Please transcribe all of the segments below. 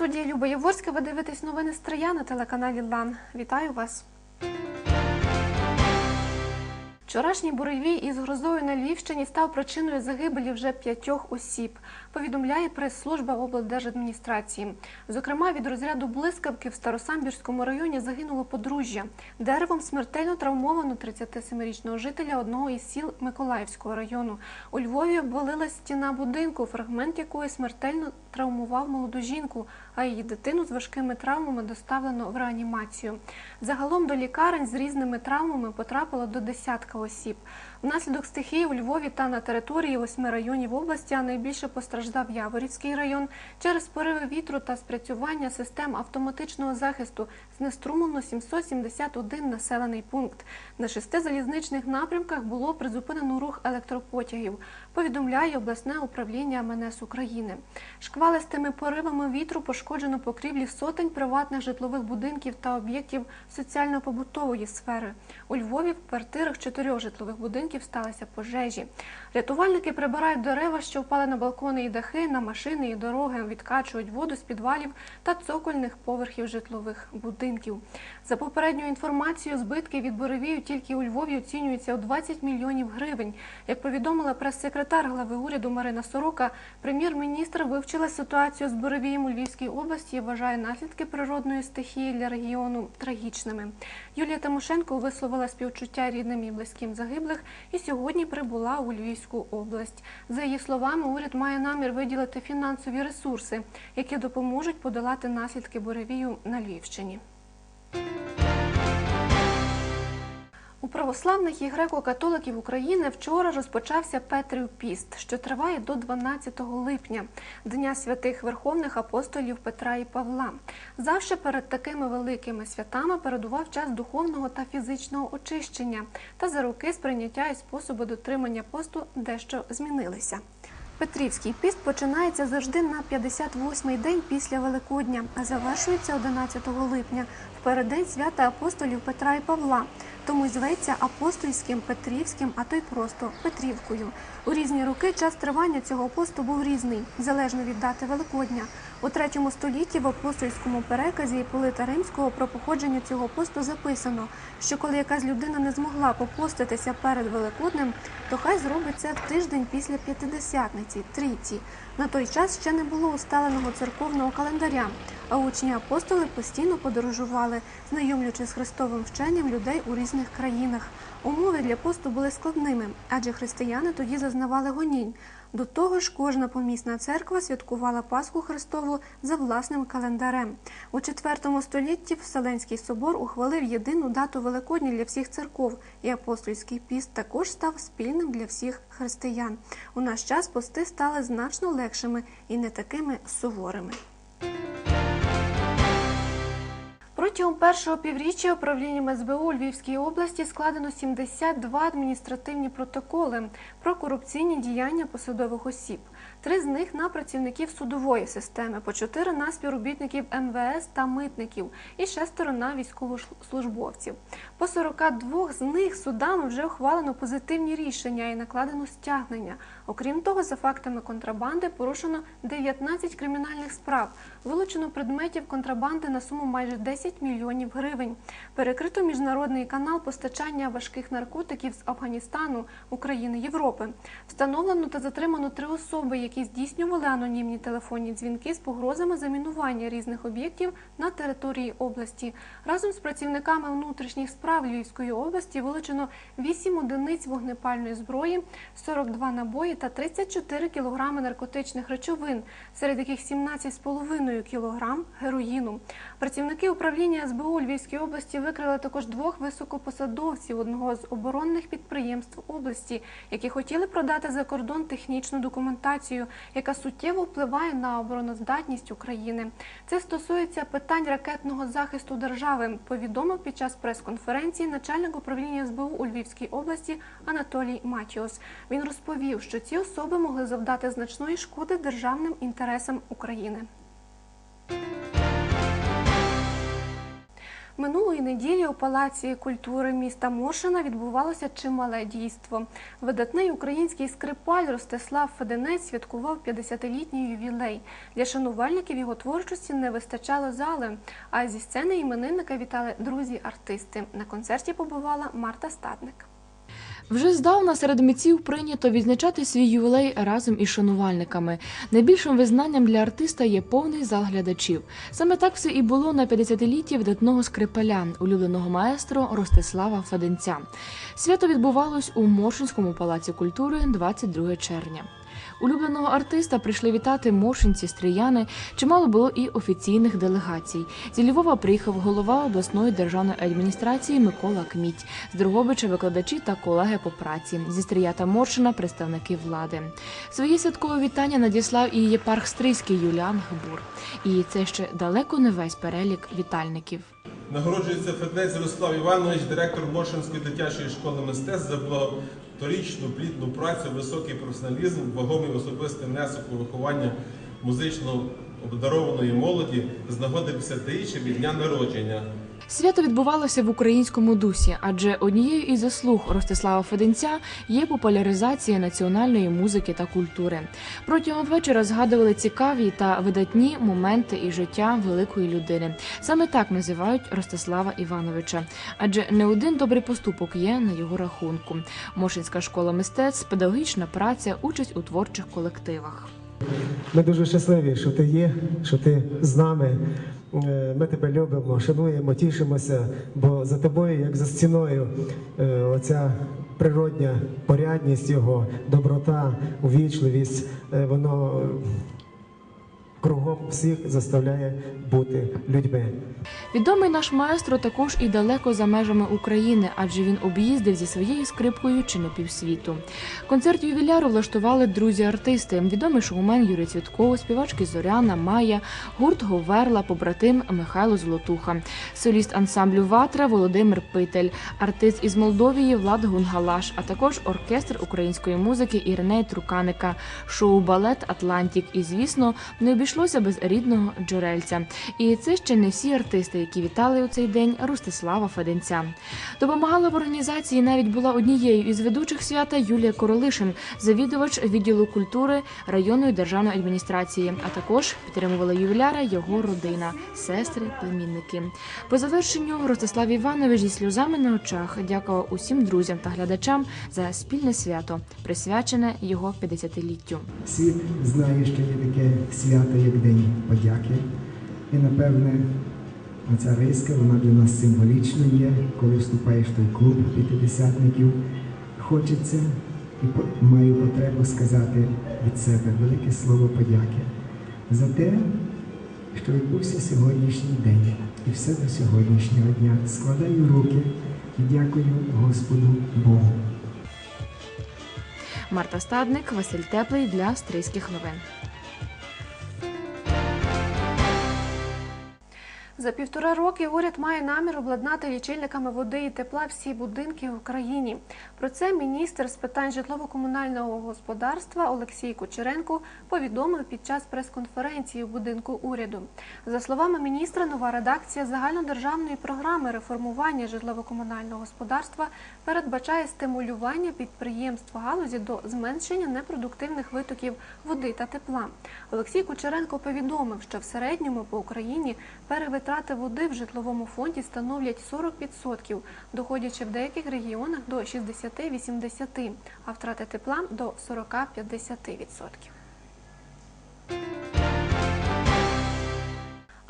студії Люба Яворська ви дивитесь новини Стрия на телеканалі Лан. Вітаю вас. Вчорашній буревій із грозою на Львівщині став причиною загибелі вже п'ятьох осіб, повідомляє прес-служба облдержадміністрації. Зокрема, від розряду блискавки в Старосамбірському районі загинуло подружжя. Деревом смертельно травмовано 37-річного жителя одного із сіл Миколаївського району. У Львові обвалилась стіна будинку, фрагмент якої смертельно травмував молоду жінку, а її дитину з важкими травмами доставлено в реанімацію. Загалом до лікарень з різними травмами потрапило до десятка осіб. Внаслідок стихії у Львові та на території восьми районів області, а найбільше постраждав Яворівський район через пориви вітру та спрацювання систем автоматичного захисту знеструмлено 771 населений пункт. На шести залізничних напрямках було призупинено рух електропотягів, повідомляє обласне управління МНС України. Шквалистими поривами вітру пошкоджено покрівлі сотень приватних житлових будинків та об'єктів соціально-побутової сфери. У Львові в квартирах чотирьох житлових будинків сталися пожежі. Рятувальники прибирають дерева, що впали на балкони і дахи, на машини і дороги, відкачують воду з підвалів та цокольних поверхів житлових будинків. За попередньою інформацією, збитки від буревію тільки у Львові оцінюються у 20 мільйонів гривень. Як повідомила прес-секретар глави уряду Марина Сорока, прем'єр-міністр вивчила ситуацію з буревієм у Львівській області вважає наслідки природної стихії для регіону трагічними. Юлія Тимошенко висловила співчуття рідним і близьким загиблих і сьогодні прибула у Львівську область. За її словами, уряд має намір виділити фінансові ресурси, які допоможуть подолати наслідки буревію на Львівщині. У православних і греко-католиків України вчора розпочався Петрів піст, що триває до 12 липня, Дня святих Верховних апостолів Петра і Павла. Завжди перед такими великими святами передував час духовного та фізичного очищення, та за роки сприйняття і способи дотримання посту дещо змінилися. Петрівський піст починається завжди на 58-й день після Великодня, а завершується 11 липня, в переддень свята апостолів Петра і Павла. Тому й зветься апостольським, Петрівським, а то й просто Петрівкою. У різні роки час тривання цього посту був різний, залежно від дати Великодня. У третьому столітті в апостольському переказі Іполита Римського про походження цього посту записано, що коли якась людина не змогла попоститися перед Великоднем, то хай зробить це в тиждень після п'ятидесятниці, трійці. На той час ще не було усталеного церковного календаря, а учні апостоли постійно подорожували, знайомлячи з Христовим вченням людей у різних країнах. Умови для посту були складними, адже християни тоді зазнавали гонінь. До того ж, кожна помісна церква святкувала Пасху Христову за власним календарем. У IV столітті Вселенський собор ухвалив єдину дату Великодня для всіх церков, і апостольський піст також став спільним для всіх християн. У наш час пости стали значно легшими і не такими суворими. Протягом першого півріччя управлінням СБУ у Львівській області складено 72 адміністративні протоколи про корупційні діяння посадових осіб. Три з них на працівників судової системи, по чотири на співробітників МВС та митників і шестеро на військовослужбовців. По 42 з них судами вже ухвалено позитивні рішення і накладено стягнення. Окрім того, за фактами контрабанди порушено 19 кримінальних справ, вилучено предметів контрабанди на суму майже 10 мільйонів гривень. Перекрито міжнародний канал постачання важких наркотиків з Афганістану, України, Європи. Встановлено та затримано три особи, які здійснювали анонімні телефонні дзвінки з погрозами замінування різних об'єктів на території області. Разом з працівниками внутрішніх справ Львівської області вилучено 8 одиниць вогнепальної зброї, 42 набої та 34 кілограми наркотичних речовин, серед яких 17,5 кілограм героїну. Працівники управління СБУ у Львівській області викрили також двох високопосадовців одного з оборонних підприємств області, які хотіли продати за кордон технічну документацію, яка суттєво впливає на обороноздатність України. Це стосується питань ракетного захисту держави. Повідомив під час прес-конференції начальник управління СБУ у Львівській області Анатолій Матіос. Він розповів, що ці особи могли завдати значної шкоди державним інтересам України. Минулої неділі у Палаці культури міста Моршина відбувалося чимале дійство. Видатний український скрипаль Ростислав Феденець святкував 50-літній ювілей. Для шанувальників його творчості не вистачало зали. А зі сцени іменинника вітали друзі-артисти. На концерті побувала Марта Статник. Вже здавна серед митців прийнято відзначати свій ювілей разом із шанувальниками. Найбільшим визнанням для артиста є повний зал глядачів. Саме так все і було на 50-літті видатного скрипаля, улюбленого маестро Ростислава Феденця. Свято відбувалось у Моршинському палаці культури 22 червня. Улюбленого артиста прийшли вітати моршинці, стріяни. Чимало було і офіційних делегацій. Зі Львова приїхав голова обласної державної адміністрації Микола Кміть, з Дрогобича викладачі та колеги по праці. Зі Стрия та Моршина представники влади. Своє святкове вітання надіслав і єпарх Стрийський Юліан Гбур. І це ще далеко не весь перелік вітальників. Нагороджується Федець Ярослав Іванович, директор Моршинської дитячої школи мистецтв за багаторічну плідну працю, високий професіоналізм, вагомий особистий внесок у виховання музично обдарованої молоді з нагоди 50-річчя від дня народження. Свято відбувалося в українському дусі, адже однією із заслуг Ростислава Феденця є популяризація національної музики та культури. Протягом вечора згадували цікаві та видатні моменти із життя великої людини. Саме так називають Ростислава Івановича, адже не один добрий поступок є на його рахунку. Мошинська школа мистецтв, педагогічна праця, участь у творчих колективах. Ми дуже щасливі, що ти є, що ти з нами. Е, Ми тебе любимо, шануємо, тішимося, бо за тобою, як за стіною, е, оця природня порядність його, доброта, увічливість, е, воно кругом всіх заставляє бути людьми. Відомий наш маестро також і далеко за межами України, адже він об'їздив зі своєю скрипкою чи не півсвіту. Концерт ювіляру влаштували друзі-артисти, відомий шоумен Юрій Цвітков, співачки Зоряна, Майя, гурт Говерла, побратим Михайло Золотуха, соліст ансамблю Ватра Володимир Питель, артист із Молдовії Влад Гунгалаш, а також оркестр української музики Іринея Труканика, шоу Балет Атлантік. І, звісно, не обійшлося без рідного джерельця. І це ще не всі артисти, які вітали у цей день Ростислава Феденця. Допомагала в організації навіть була однією із ведучих свята Юлія Королишин, завідувач відділу культури районної державної адміністрації. А також підтримувала ювіляра його родина, сестри, племінники. По завершенню Ростислав Іванович зі сльозами на очах дякував усім друзям та глядачам за спільне свято, присвячене його 50-літтю. Світ знає, що є таке свято, як День подяки. І напевне, оця риска, вона для нас символічно є, коли вступаєш в той клуб п'ятидесятників. Хочеться і маю потребу сказати від себе велике слово подяки за те, що відбувся сьогоднішній день і все до сьогоднішнього дня. Складаю руки і дякую Господу Богу. Марта Стадник, Василь Теплий для Стрийських новин. За півтора роки уряд має намір обладнати лічильниками води і тепла всі будинки в Україні. Про це міністр з питань житлово-комунального господарства Олексій Кучеренко повідомив під час прес-конференції у будинку уряду. За словами міністра, нова редакція загальнодержавної програми реформування житлово-комунального господарства передбачає стимулювання підприємств галузі до зменшення непродуктивних витоків води та тепла. Олексій Кучеренко повідомив, що в середньому по Україні перевитрати води в житловому фонді становлять 40%, доходячи в деяких регіонах до 60-80%, а втрати тепла до 40-50%.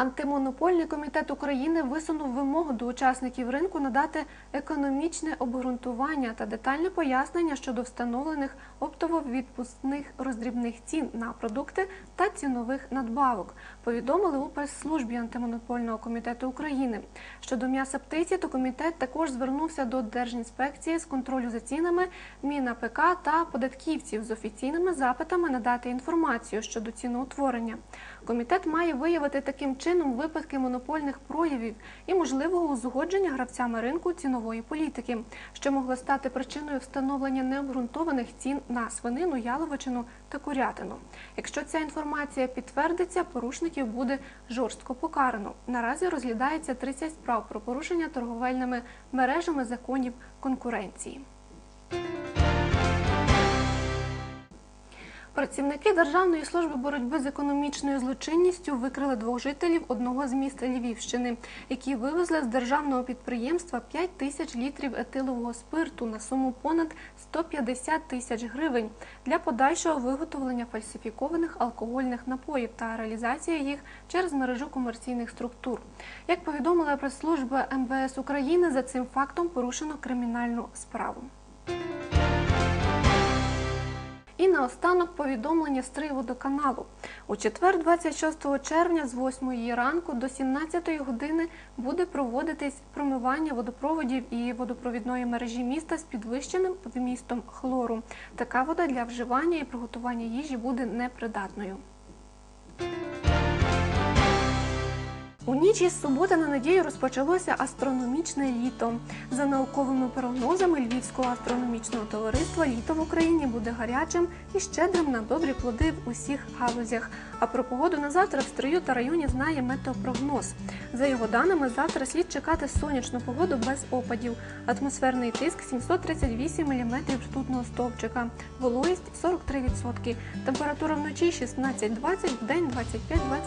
Антимонопольний комітет України висунув вимогу до учасників ринку надати економічне обґрунтування та детальне пояснення щодо встановлених оптово-відпускних роздрібних цін на продукти та цінових надбавок. Повідомили у прес-службі антимонопольного комітету України. Щодо м'яса птиці, то комітет також звернувся до Держінспекції з контролю за цінами, МінАПК та податківців з офіційними запитами надати інформацію щодо ціноутворення. Комітет має виявити таким чином випадки монопольних проявів і можливого узгодження гравцями ринку цінової політики, що могло стати причиною встановлення необґрунтованих цін на свинину, яловичину та курятину. Якщо ця інформація підтвердиться, порушників буде жорстко покарано. Наразі розглядається 30 справ про порушення торговельними мережами законів конкуренції. Працівники Державної служби боротьби з економічною злочинністю викрили двох жителів одного з міст Львівщини, які вивезли з державного підприємства 5 тисяч літрів етилового спирту на суму понад 150 тисяч гривень для подальшого виготовлення фальсифікованих алкогольних напоїв та реалізації їх через мережу комерційних структур. Як повідомила прес-служба МВС України, за цим фактом порушено кримінальну справу. І наостанок повідомлення з водоканалу. У четвер, 26 червня, з 8 ранку до 17 години буде проводитись промивання водопроводів і водопровідної мережі міста з підвищеним вмістом хлору. Така вода для вживання і приготування їжі буде непридатною. У ніч із суботи на неділю розпочалося астрономічне літо. За науковими прогнозами Львівського астрономічного товариства, літо в Україні буде гарячим і щедрим на добрі плоди в усіх галузях. А про погоду на завтра в стрию та районі знає метеопрогноз. За його даними, завтра слід чекати сонячну погоду без опадів. Атмосферний тиск 738 мм ртутного стовпчика, вологість 43%. Температура вночі 16-20, в день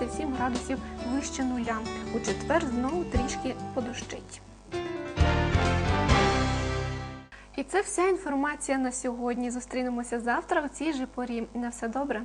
25-27 градусів вище нуля. У четвер знову трішки подощить. І це вся інформація на сьогодні. Зустрінемося завтра в цій же порі. На все добре.